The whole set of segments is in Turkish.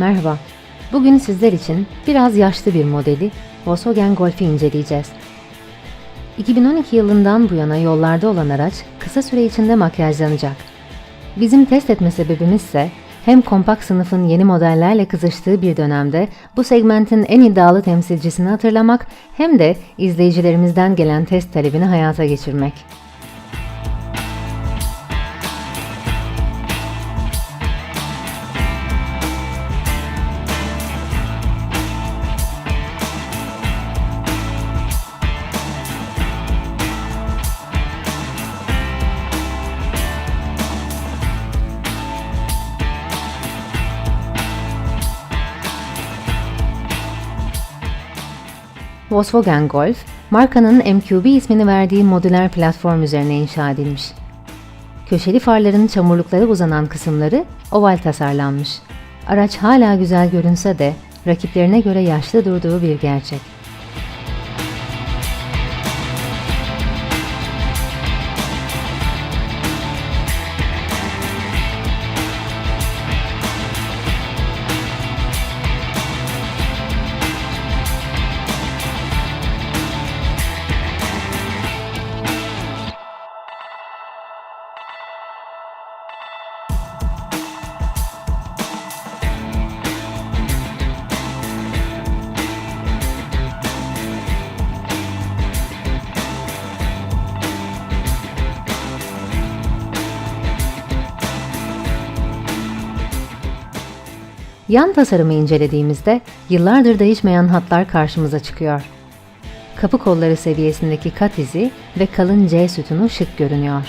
Merhaba. Bugün sizler için biraz yaşlı bir modeli Volkswagen Golf'i inceleyeceğiz. 2012 yılından bu yana yollarda olan araç kısa süre içinde makyajlanacak. Bizim test etme sebebimiz ise hem kompakt sınıfın yeni modellerle kızıştığı bir dönemde bu segmentin en iddialı temsilcisini hatırlamak hem de izleyicilerimizden gelen test talebini hayata geçirmek. Volkswagen Golf, markanın MQB ismini verdiği modüler platform üzerine inşa edilmiş. Köşeli farların çamurluklara uzanan kısımları oval tasarlanmış. Araç hala güzel görünse de rakiplerine göre yaşlı durduğu bir gerçek. Yan tasarımı incelediğimizde yıllardır değişmeyen hatlar karşımıza çıkıyor. Kapı kolları seviyesindeki kat izi ve kalın C sütunu şık görünüyor.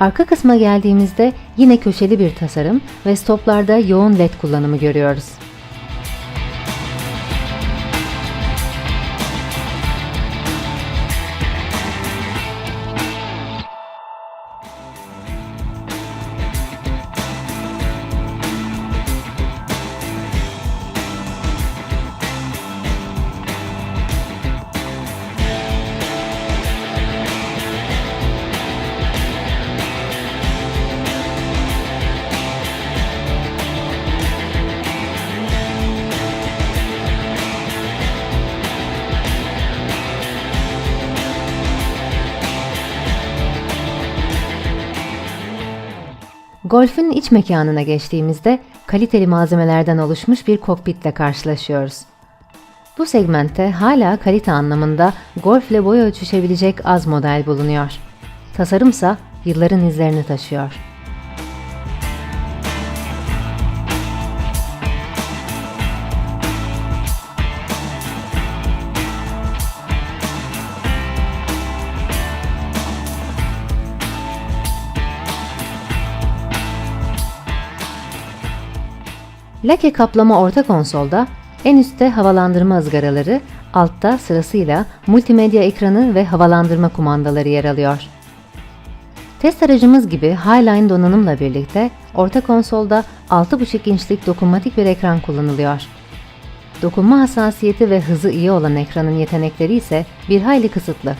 Arka kısma geldiğimizde yine köşeli bir tasarım ve stoplarda yoğun led kullanımı görüyoruz. Golf'ün iç mekanına geçtiğimizde kaliteli malzemelerden oluşmuş bir kokpitle karşılaşıyoruz. Bu segmentte hala kalite anlamında Golf ile boy ölçüşebilecek az model bulunuyor. Tasarımsa yılların izlerini taşıyor. Lake kaplama orta konsolda en üstte havalandırma ızgaraları, altta sırasıyla multimedya ekranı ve havalandırma kumandaları yer alıyor. Test aracımız gibi Highline donanımla birlikte orta konsolda 6,5 inçlik dokunmatik bir ekran kullanılıyor. Dokunma hassasiyeti ve hızı iyi olan ekranın yetenekleri ise bir hayli kısıtlı.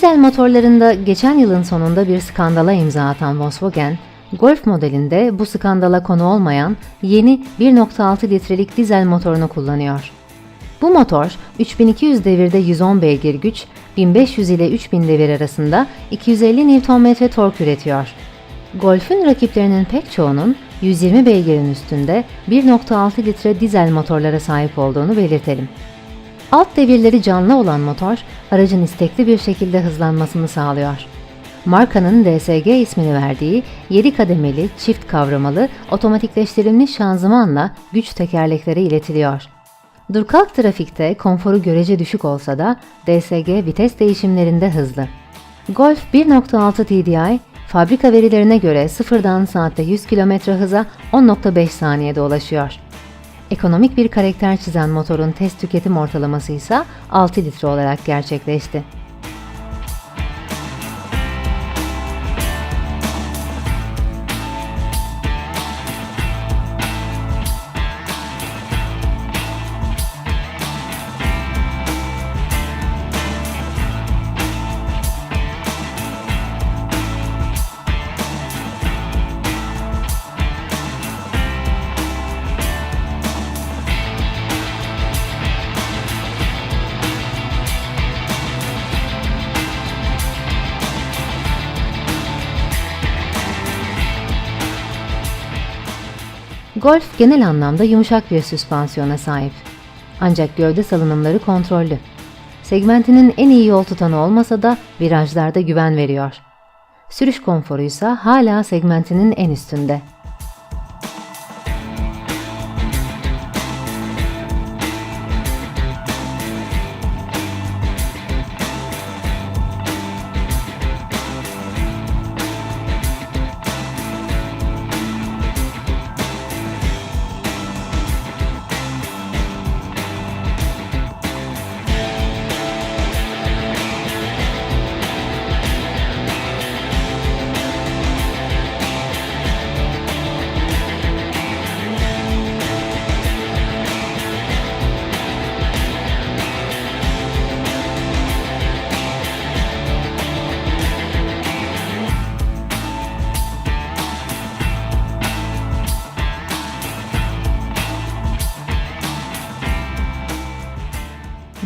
Dizel motorlarında geçen yılın sonunda bir skandala imza atan Volkswagen, Golf modelinde bu skandala konu olmayan yeni 1.6 litrelik dizel motorunu kullanıyor. Bu motor 3200 devirde 110 beygir güç, 1500 ile 3000 devir arasında 250 Nm tork üretiyor. Golf'ün rakiplerinin pek çoğunun 120 beygirin üstünde 1.6 litre dizel motorlara sahip olduğunu belirtelim. Alt devirleri canlı olan motor, aracın istekli bir şekilde hızlanmasını sağlıyor. Markanın DSG ismini verdiği 7 kademeli, çift kavramalı, otomatikleştirilmiş şanzımanla güç tekerleklere iletiliyor. Durkalk trafikte konforu görece düşük olsa da DSG vites değişimlerinde hızlı. Golf 1.6 TDI, fabrika verilerine göre sıfırdan saatte 100 km hıza 10.5 saniyede ulaşıyor. Ekonomik bir karakter çizen motorun test tüketim ortalaması ise 6 litre olarak gerçekleşti. Golf genel anlamda yumuşak bir süspansiyona sahip. Ancak gövde salınımları kontrollü. Segmentinin en iyi yol tutanı olmasa da virajlarda güven veriyor. Sürüş konforu ise hala segmentinin en üstünde.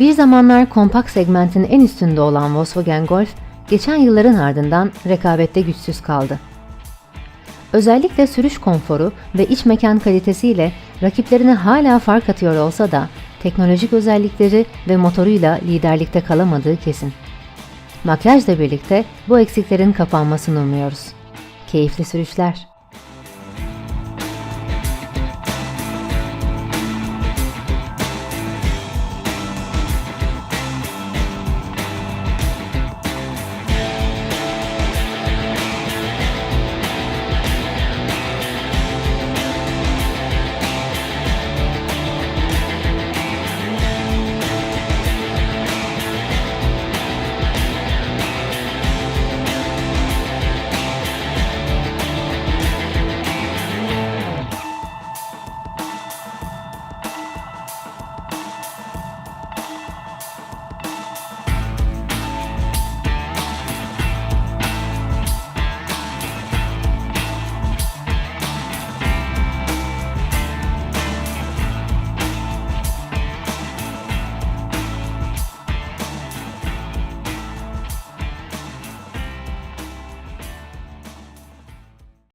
Bir zamanlar kompakt segmentin en üstünde olan Volkswagen Golf, geçen yılların ardından rekabette güçsüz kaldı. Özellikle sürüş konforu ve iç mekan kalitesiyle rakiplerine hala fark atıyor olsa da teknolojik özellikleri ve motoruyla liderlikte kalamadığı kesin. Makyajla birlikte bu eksiklerin kapanmasını umuyoruz. Keyifli sürüşler.